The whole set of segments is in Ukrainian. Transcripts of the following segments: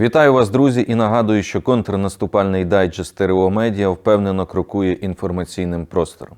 Вітаю вас, друзі, і нагадую, що контрнаступальний дайджест «Стерео Медіа впевнено крокує інформаційним простором.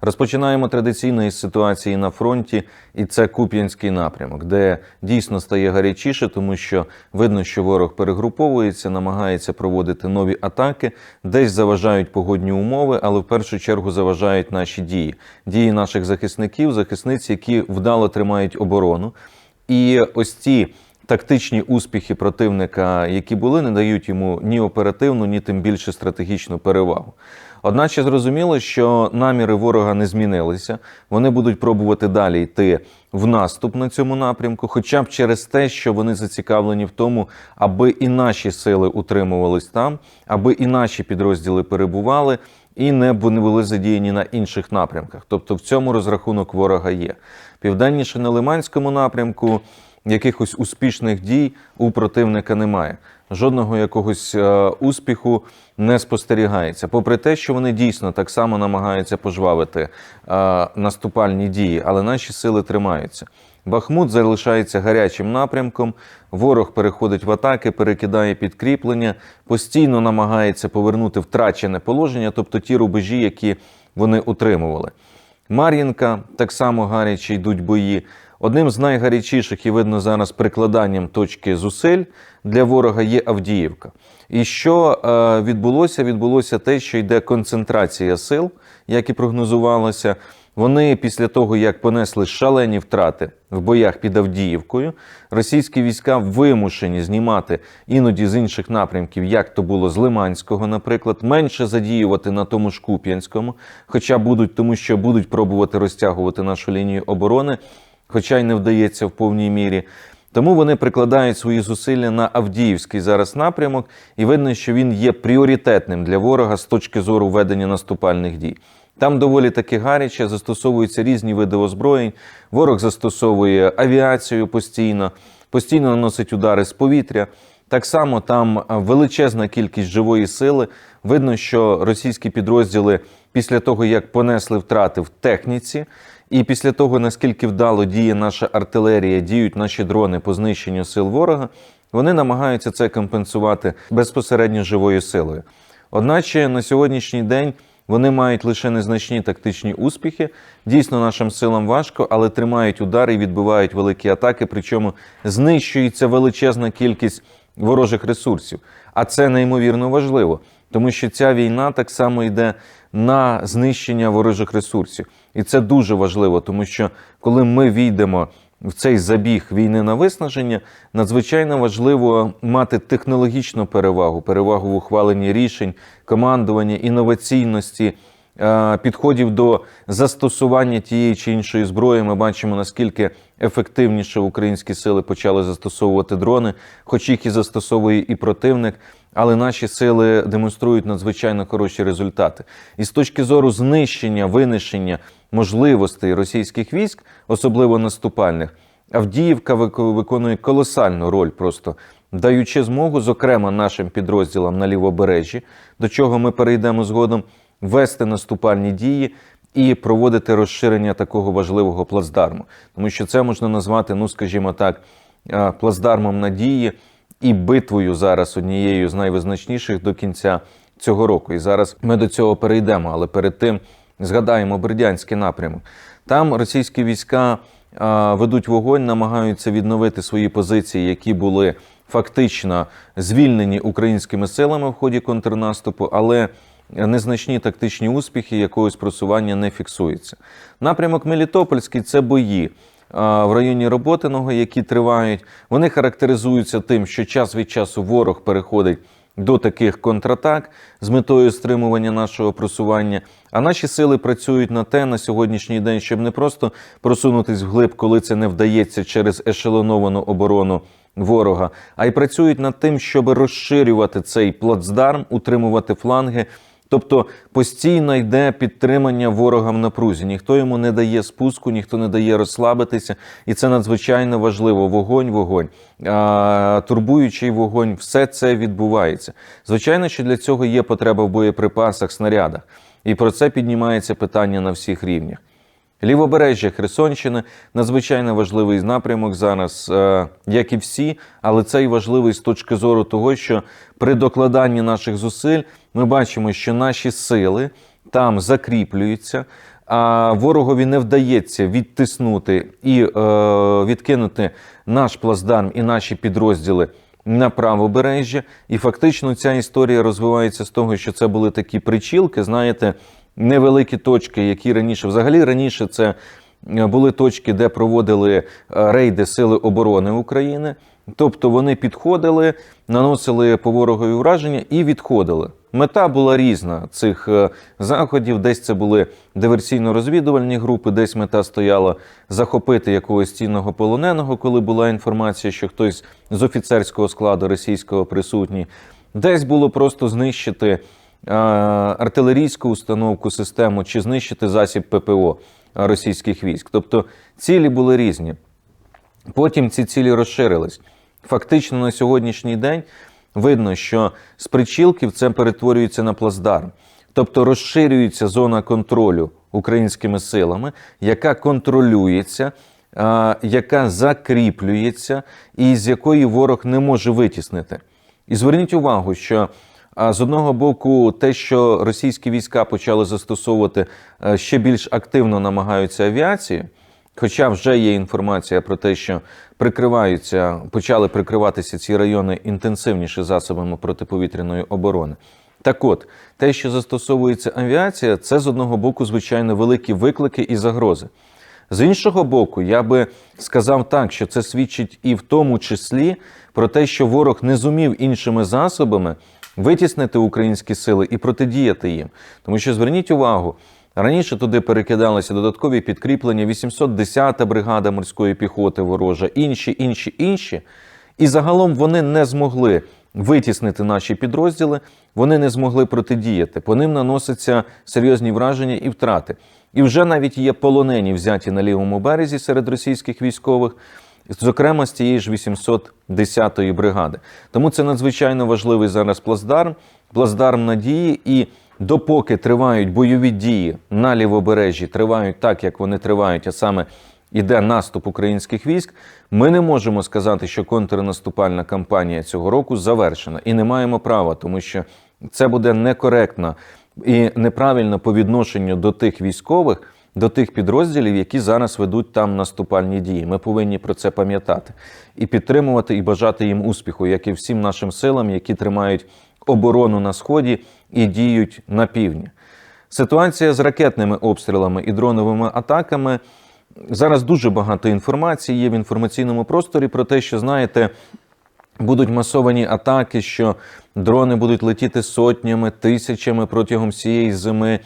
Розпочинаємо традиційно із ситуації на фронті, і це Куп'янський напрямок, де дійсно стає гарячіше, тому що видно, що ворог перегруповується, намагається проводити нові атаки, десь заважають погодні умови, але в першу чергу заважають наші дії, дії наших захисників, захисниць, які вдало тримають оборону. І ось ці тактичні успіхи противника, які були, не дають йому ні оперативну, ні тим більше стратегічну перевагу. Одначе зрозуміло, що наміри ворога не змінилися. Вони будуть пробувати далі йти в наступ на цьому напрямку, хоча б через те, що вони зацікавлені в тому, аби і наші сили утримувались там, аби і наші підрозділи перебували. І не були задіяні на інших напрямках. Тобто в цьому розрахунок ворога є. Південніше на Лиманському напрямку якихось успішних дій у противника немає. Жодного якогось е, успіху не спостерігається. Попри те, що вони дійсно так само намагаються пожвавити е, наступальні дії, але наші сили тримаються. Бахмут залишається гарячим напрямком. Ворог переходить в атаки, перекидає підкріплення, постійно намагається повернути втрачене положення, тобто ті рубежі, які вони утримували. Мар'їнка так само гаряче йдуть бої. Одним з найгарячіших і видно зараз прикладанням точки зусиль для ворога є Авдіївка. І що е, відбулося? Відбулося те, що йде концентрація сил, як і прогнозувалося. Вони після того, як понесли шалені втрати в боях під Авдіївкою, російські війська вимушені знімати іноді з інших напрямків, як то було з Лиманського, наприклад, менше задіювати на тому ж Куп'янському, хоча будуть, тому що будуть пробувати розтягувати нашу лінію оборони хоча й не вдається в повній мірі. Тому вони прикладають свої зусилля на Авдіївський зараз напрямок, і видно, що він є пріоритетним для ворога з точки зору ведення наступальних дій. Там доволі таки гаряче застосовуються різні види озброєнь. Ворог застосовує авіацію постійно, постійно наносить удари з повітря. Так само там величезна кількість живої сили. Видно, що російські підрозділи після того, як понесли втрати в техніці, і після того, наскільки вдало діє наша артилерія, діють наші дрони по знищенню сил ворога, вони намагаються це компенсувати безпосередньо живою силою. Одначе на сьогоднішній день вони мають лише незначні тактичні успіхи. Дійсно, нашим силам важко, але тримають удари і відбивають великі атаки. Причому знищується величезна кількість ворожих ресурсів. А це неймовірно важливо, тому що ця війна так само йде на знищення ворожих ресурсів. І це дуже важливо, тому що коли ми війдемо в цей забіг війни на виснаження, надзвичайно важливо мати технологічну перевагу, перевагу в ухваленні рішень, командування, інноваційності. Е, підходів до застосування тієї чи іншої зброї ми бачимо наскільки ефективніше українські сили почали застосовувати дрони, хоч їх і застосовує і противник але наші сили демонструють надзвичайно хороші результати. І з точки зору знищення, винищення можливостей російських військ, особливо наступальних, Авдіївка виконує колосальну роль, просто даючи змогу, зокрема нашим підрозділам на лівобережжі, до чого ми перейдемо згодом, вести наступальні дії. І проводити розширення такого важливого плацдарму, тому що це можна назвати, ну скажімо так, плацдармом надії і битвою зараз однією з найвизначніших до кінця цього року. І зараз ми до цього перейдемо. Але перед тим згадаємо Бердянський напрямок. Там російські війська ведуть вогонь, намагаються відновити свої позиції, які були фактично звільнені українськими силами в ході контрнаступу, але Незначні тактичні успіхи якогось просування не фіксуються. Напрямок Мелітопольський це бої в районі Роботиного, які тривають. Вони характеризуються тим, що час від часу ворог переходить до таких контратак з метою стримування нашого просування. А наші сили працюють на те на сьогоднішній день, щоб не просто просунутись вглиб, коли це не вдається через ешелоновану оборону. Ворога, а й працюють над тим, щоб розширювати цей плацдарм, утримувати фланги Тобто постійно йде підтримання ворога в напрузі. Ніхто йому не дає спуску, ніхто не дає розслабитися, і це надзвичайно важливо. Вогонь, вогонь, турбуючий вогонь, все це відбувається. Звичайно, що для цього є потреба в боєприпасах, снарядах, і про це піднімається питання на всіх рівнях. Лівобережжя Херсонщини надзвичайно важливий напрямок зараз, е, як і всі, але цей важливий з точки зору того, що при докладанні наших зусиль ми бачимо, що наші сили там закріплюються, а ворогові не вдається відтиснути і е, відкинути наш плацдарм і наші підрозділи на правобережжя. І фактично ця історія розвивається з того, що це були такі причілки, знаєте, невеликі точки, які раніше, взагалі раніше це е, були точки, де проводили е, рейди Сили оборони України. Тобто вони підходили, наносили по ворогові враження і відходили. Мета була різна цих е, заходів. Десь це були диверсійно-розвідувальні групи, десь мета стояла захопити якогось цінного полоненого, коли була інформація, що хтось з офіцерського складу російського присутній. Десь було просто знищити артилерійську установку, систему чи знищити засіб ППО російських військ. Тобто цілі були різні. Потім ці цілі розширились. Фактично на сьогоднішній день видно, що з причілків це перетворюється на плацдарм. Тобто розширюється зона контролю українськими силами, яка контролюється, а, яка закріплюється, і з якої ворог не може витіснити. І зверніть увагу, що а, з одного боку, те, що російські війська почали застосовувати е, ще більш активно намагаються авіацію. Хоча вже є інформація про те, що прикриваються, почали прикриватися ці райони інтенсивніше засобами протиповітряної оборони. Так от, те, що застосовується авіація, це з одного боку, звичайно, великі виклики і загрози. З іншого боку, я би сказав так, що це свідчить і в тому числі про те, що ворог не зумів іншими засобами витіснити українські сили і протидіяти їм. Тому що зверніть увагу. Раніше туди перекидалися додаткові підкріплення, 810-та бригада морської піхоти ворожа, інші, інші, інші. І загалом вони не змогли витіснити наші підрозділи, вони не змогли протидіяти. По ним наносяться серйозні враження і втрати. І вже навіть є полонені, взяті на лівому березі серед російських військових, зокрема з тієї ж 810-ї бригади. Тому це надзвичайно важливий зараз плацдарм, плацдарм надії і. Допоки тривають бойові дії на лівобережжі, тривають так, як вони тривають, а саме іде наступ українських військ, ми не можемо сказати, що контрнаступальна кампанія цього року завершена, і не маємо права, тому що це буде некоректно і неправильно по відношенню до тих військових, до тих підрозділів, які зараз ведуть там наступальні дії. Ми повинні про це пам'ятати і підтримувати, і бажати їм успіху, як і всім нашим силам, які тримають оборону на сході і діють на півдні. Ситуація з ракетними обстрілами і дроновими атаками. Зараз дуже багато інформації є в інформаційному просторі про те, що знаєте, будуть масовані атаки, що дрони будуть летіти сотнями, тисячами протягом всієї зими,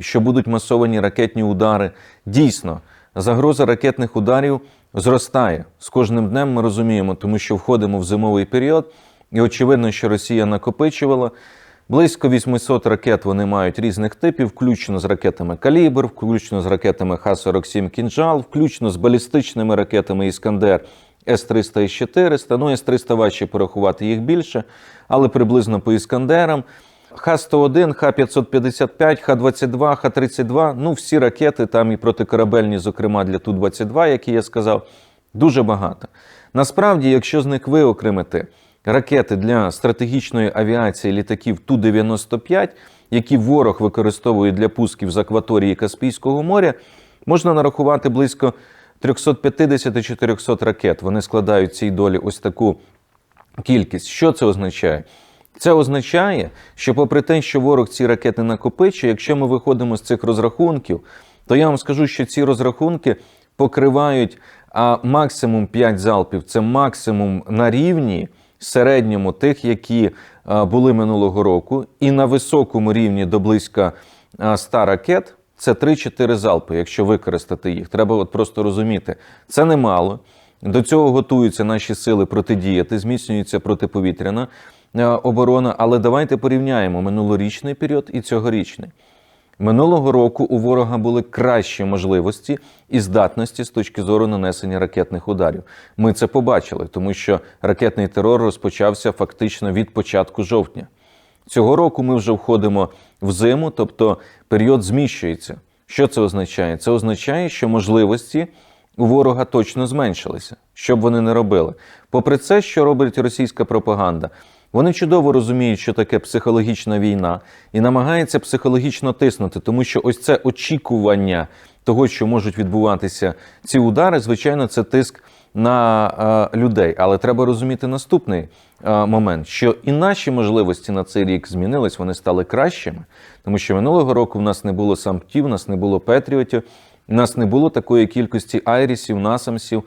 що будуть масовані ракетні удари. Дійсно, загроза ракетних ударів зростає з кожним днем. Ми розуміємо, тому що входимо в зимовий період, і очевидно, що Росія накопичувала. Близько 800 ракет вони мають різних типів, включно з ракетами Калібр, включно з ракетами Х-47 Кінжал, включно з балістичними ракетами Іскандер С-300 і 400. Ну, С-300 важче порахувати їх більше, але приблизно по Іскандерам. Х-101, Х-555, Х-22, Х-32. Ну, всі ракети, там і протикорабельні, зокрема для Ту-22, які я сказав, дуже багато. Насправді, якщо з них виокремити ракети для стратегічної авіації літаків Ту-95, які ворог використовує для пусків з акваторії Каспійського моря, можна нарахувати близько 350-400 ракет. Вони складають цій долі ось таку кількість. Що це означає? Це означає, що, попри те, що ворог ці ракети накопичує, якщо ми виходимо з цих розрахунків, то я вам скажу, що ці розрахунки покривають а максимум 5 залпів це максимум на рівні середньому тих, які були минулого року, і на високому рівні до близько 100 ракет. Це 3-4 залпи, якщо використати їх. Треба от просто розуміти, це немало. До цього готуються наші сили протидіяти, зміцнюється протиповітряна оборона. Але давайте порівняємо минулорічний період і цьогорічний. Минулого року у ворога були кращі можливості і здатності з точки зору нанесення ракетних ударів. Ми це побачили, тому що ракетний терор розпочався фактично від початку жовтня. Цього року ми вже входимо в зиму, тобто період зміщується. Що це означає? Це означає, що можливості у ворога точно зменшилися, що б вони не робили. Попри це, що робить російська пропаганда, вони чудово розуміють, що таке психологічна війна, і намагаються психологічно тиснути, тому що ось це очікування того, що можуть відбуватися ці удари, звичайно, це тиск на е, людей. Але треба розуміти наступний е, момент, що і наші можливості на цей рік змінились, вони стали кращими, тому що минулого року в нас не було самптів, в нас не було петріотів, у нас не було такої кількості айрісів, насамсів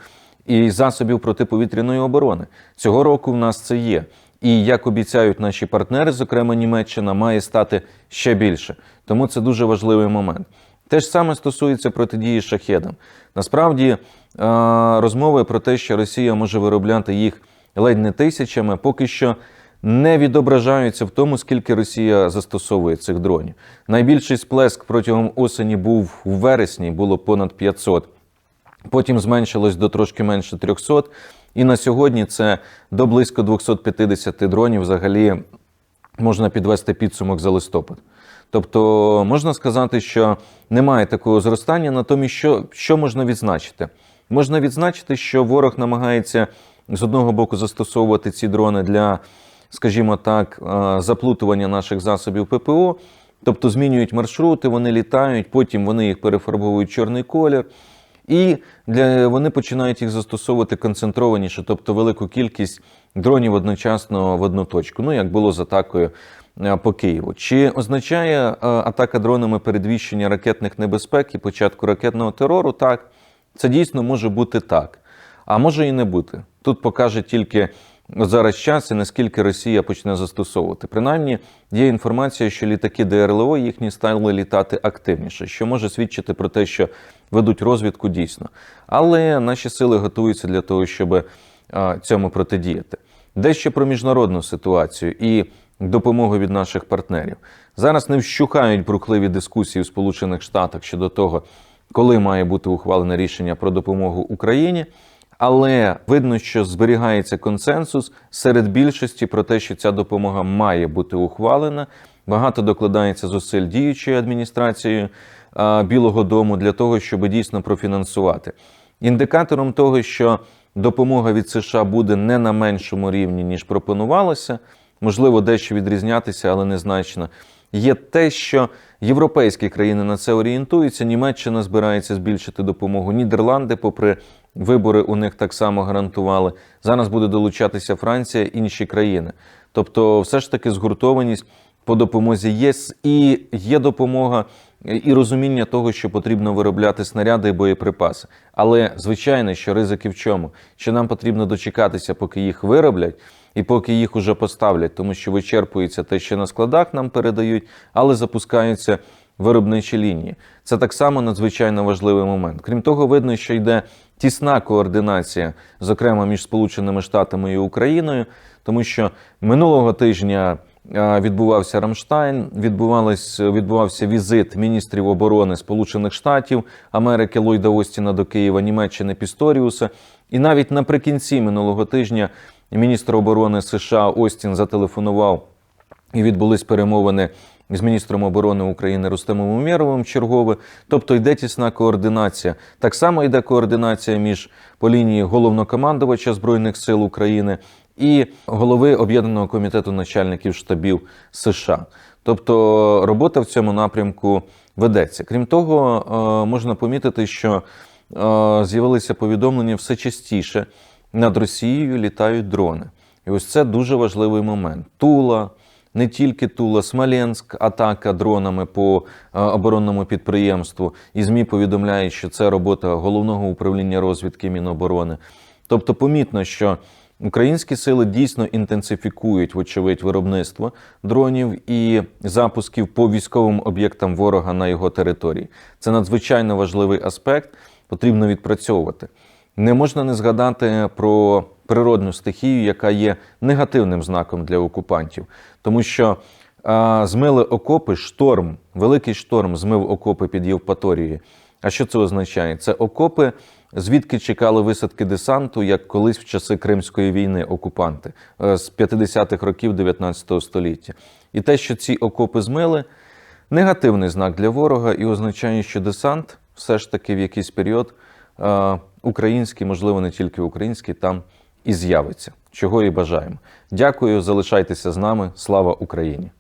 і засобів протиповітряної оборони. Цього року в нас це є. І як обіцяють наші партнери, зокрема Німеччина, має стати ще більше. Тому це дуже важливий момент. Те ж саме стосується протидії шахедам. Насправді, е, розмови про те, що Росія може виробляти їх ледь не тисячами, поки що не відображаються в тому, скільки Росія застосовує цих дронів. Найбільший сплеск протягом осені був у вересні, було понад 500. Потім зменшилось до трошки менше 300. І на сьогодні це до близько 250 дронів взагалі можна підвести підсумок за листопад. Тобто можна сказати, що немає такого зростання, натомість що, що можна відзначити? Можна відзначити, що ворог намагається з одного боку застосовувати ці дрони для, скажімо так, е, заплутування наших засобів ППО, тобто змінюють маршрути, вони літають, потім вони їх перефарбовують чорний колір. І для, вони починають їх застосовувати концентрованіше, тобто велику кількість дронів одночасно в одну точку. Ну, як було з атакою е, по Києву. Чи означає е, атака дронами передвіщення ракетних небезпек і початку ракетного терору? Так, це дійсно може бути так, а може і не бути. Тут покаже тільки зараз час і наскільки Росія почне застосовувати. Принаймні, є інформація, що літаки ДРЛО їхні стали літати активніше, що може свідчити про те, що ведуть розвідку дійсно. Але наші сили готуються для того, щоб цьому протидіяти. Дещо про міжнародну ситуацію і допомогу від наших партнерів. Зараз не вщухають брухливі дискусії у Сполучених Штатах щодо того, коли має бути ухвалене рішення про допомогу Україні. Але видно, що зберігається консенсус серед більшості про те, що ця допомога має бути ухвалена. Багато докладається зусиль діючої адміністрації Білого Дому для того, щоб дійсно профінансувати. Індикатором того, що допомога від США буде не на меншому рівні, ніж пропонувалося, можливо, дещо відрізнятися, але незначно. Є те, що європейські країни на це орієнтуються. Німеччина збирається збільшити допомогу. Нідерланди, попри вибори, у них так само гарантували. Зараз буде долучатися Франція, інші країни. Тобто, все ж таки, згуртованість по допомозі є і є допомога. І розуміння того, що потрібно виробляти снаряди і боєприпаси. Але звичайно, що ризики в чому? Що нам потрібно дочекатися, поки їх вироблять, і поки їх уже поставлять, тому що вичерпується те, що на складах нам передають, але запускаються виробничі лінії. Це так само надзвичайно важливий момент. Крім того, видно, що йде тісна координація, зокрема між Сполученими Штатами і Україною, тому що минулого тижня. Відбувався Рамштайн, відбувався візит міністрів оборони Сполучених Штатів Америки Ллойда Остіна до Києва, Німеччини Пісторіуса. І навіть наприкінці минулого тижня міністр оборони США Остін зателефонував і відбулись перемовини з міністром оборони України Рустемом Умєровим чергове. Тобто йде тісна координація. Так само йде координація між по лінії головнокомандувача Збройних сил України і голови об'єднаного комітету начальників штабів США. Тобто робота в цьому напрямку ведеться. Крім того, е, можна помітити, що е, з'явилися повідомлення все частіше над Росією літають дрони. І ось це дуже важливий момент. Тула, не тільки Тула, Смоленськ, атака дронами по е, оборонному підприємству. І ЗМІ повідомляють, що це робота головного управління розвідки Міноборони. Тобто, помітно, що українські сили дійсно інтенсифікують, вочевидь, виробництво дронів і запусків по військовим об'єктам ворога на його території. Це надзвичайно важливий аспект, потрібно відпрацьовувати. Не можна не згадати про природну стихію, яка є негативним знаком для окупантів, тому що а, змили окопи, шторм, великий шторм змив окопи під Євпаторією. А що це означає? Це окопи, звідки чекали висадки десанту, як колись в часи Кримської війни окупанти з 50-х років 19 століття. І те, що ці окопи змили, негативний знак для ворога і означає, що десант все ж таки в якийсь період е, український, можливо, не тільки український, там і з'явиться. Чого і бажаємо. Дякую, залишайтеся з нами. Слава Україні!